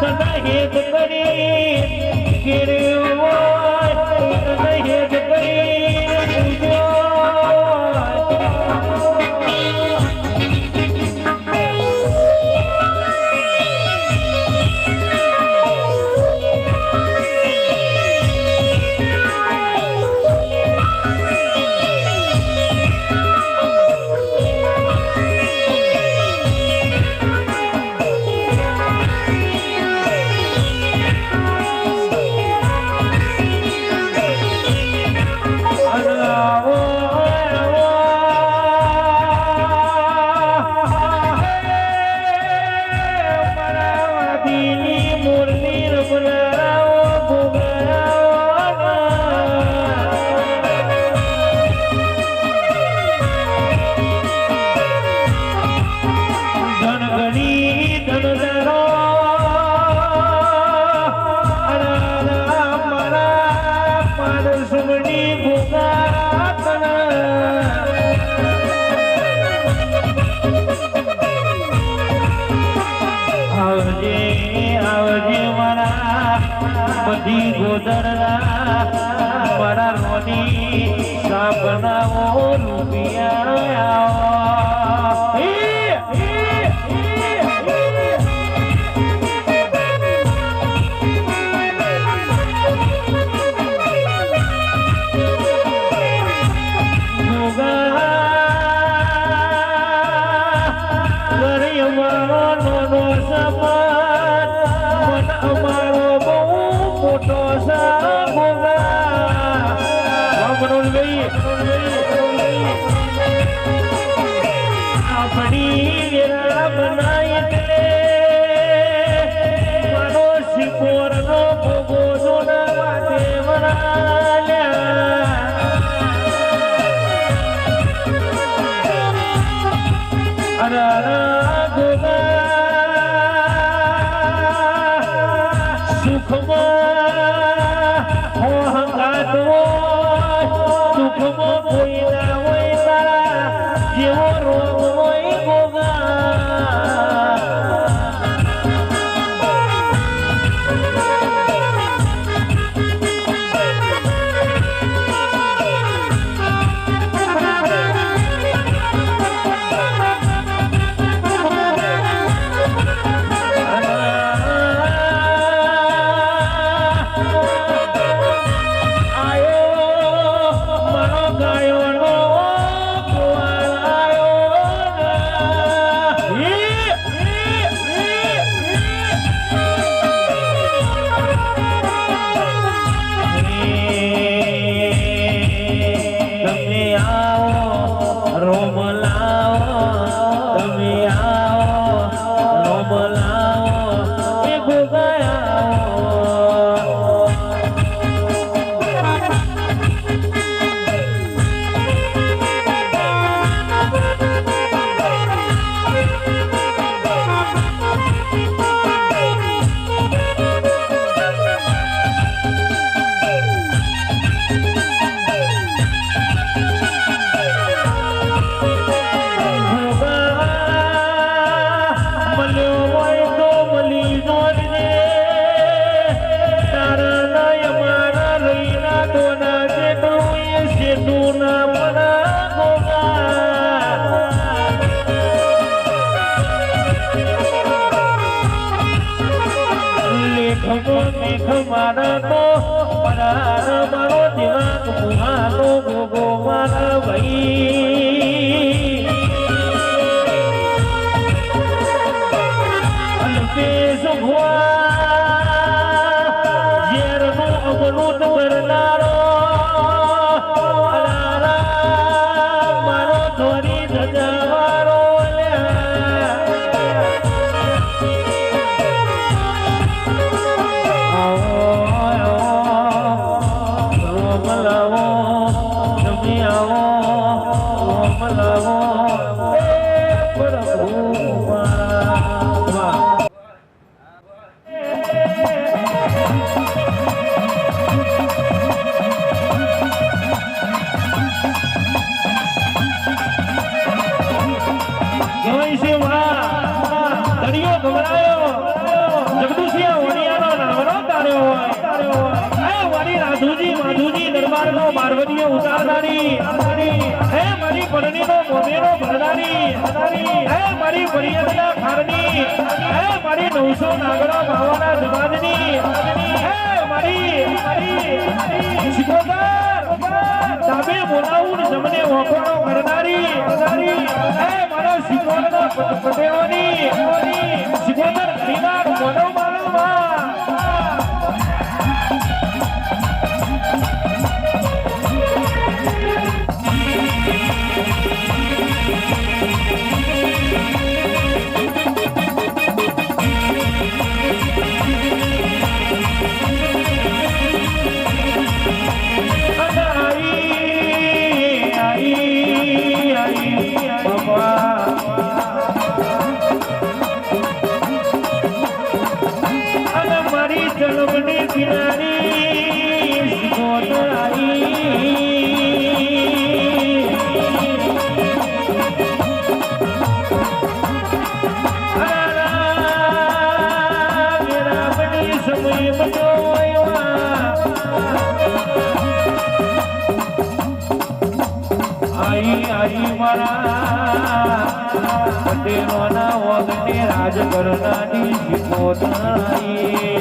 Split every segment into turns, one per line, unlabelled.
सदा हेच करे દરલા મારા રોની સાપનાઓ રૂપિયા સુખમાં કોઈ બાળકો પરાર મારો દિમાગ પુરાનો ગોગો મારા ભાઈ અલ્પેશ ભુવા હે મારી ફરિયાદના ખારની હે મારી નવસો નાગરા ભાવાના જમાજની હે મારી મારી શિકોતર તાબે બોલાવું જમને વખોડો કરનારી, હે મારા શિકોતરના પટેલોની શિકોતર હરિનાથ મોનો કરનારી શિકોતરાઈ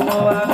amor.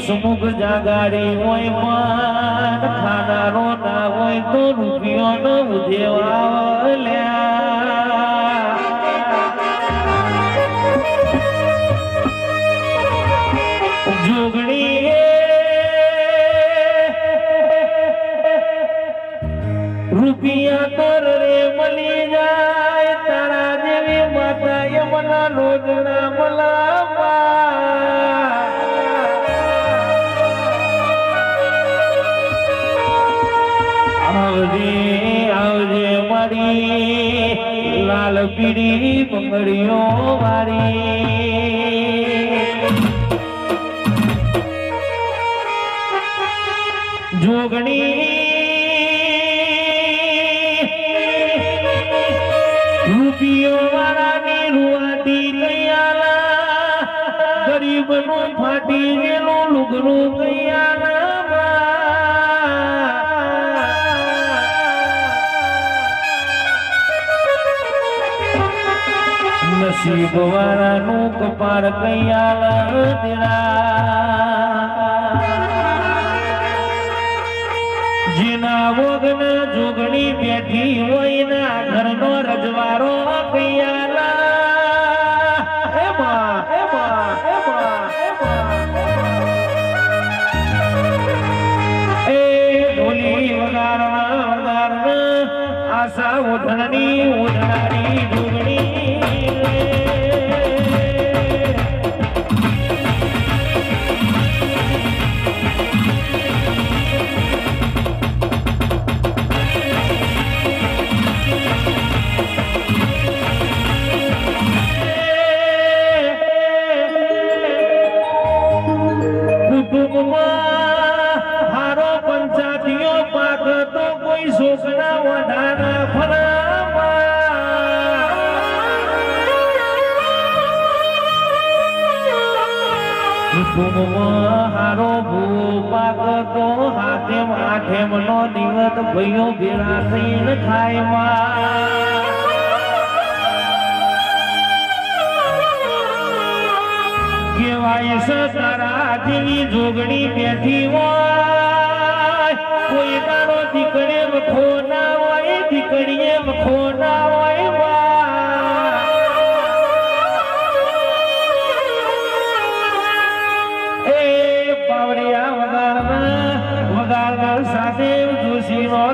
હસમુખ જાગાડી હોય પણ ખાનારો ના હોય તો રૂપિયોનો ઉધેવા લ્યા. મારી લાલ પીડી બંગડીઓ વાળી. જોગણી રૂપિયો વાળાની ગયાલા ગરીબનું ફાટી ગયેલું લુગરું નસીબ વાળાનું કપાળ કૈયાલા જેના વગન જોગણી બેઠી હોય ના ઘરનો રજવારો કૈયાલા આશા ઓઢણની ઓઢણાની જોગણી સુસના વધારા હારો ભૂપાક તો હાથે માથે મનો દિવસ ભયો ભેરા થઈને ખાયમાં કેવાય સતારા દિલી જોગણી બેઠી હોય.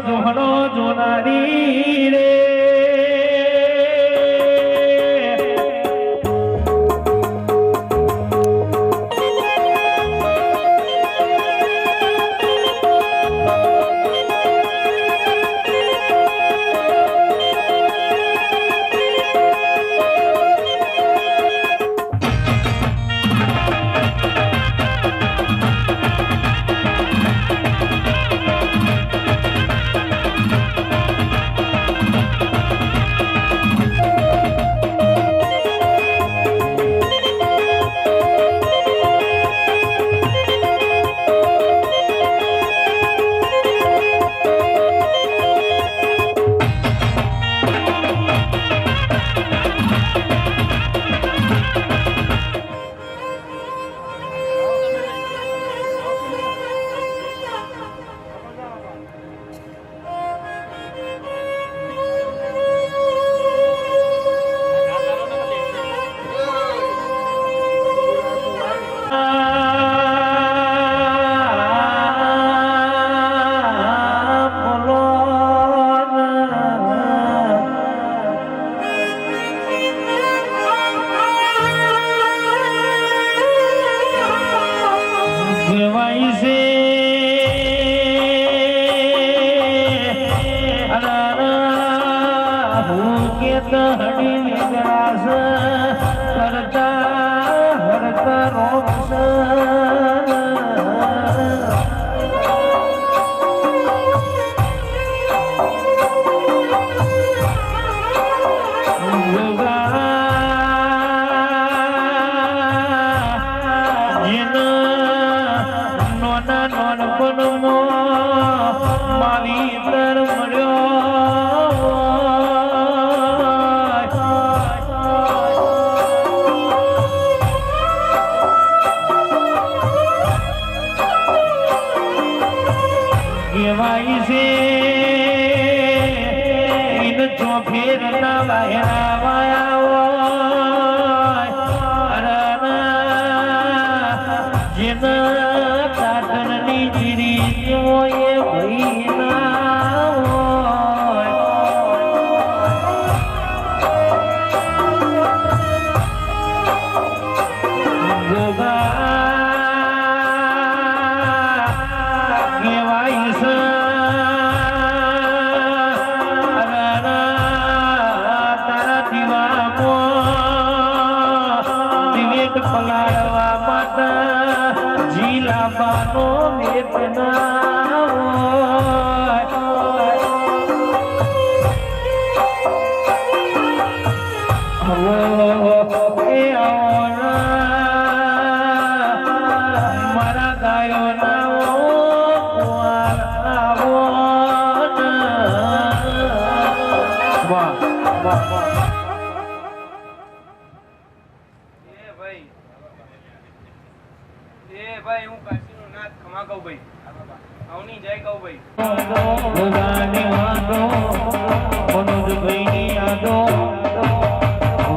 જોહણો જોનારી રે. હું કે તહડી નિરાશ કરતા હરતા રોક્ષ
હું કાશીનો નાથ ખમા કહું અવની જય
યાદો.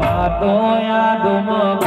વાતો યાદોમાં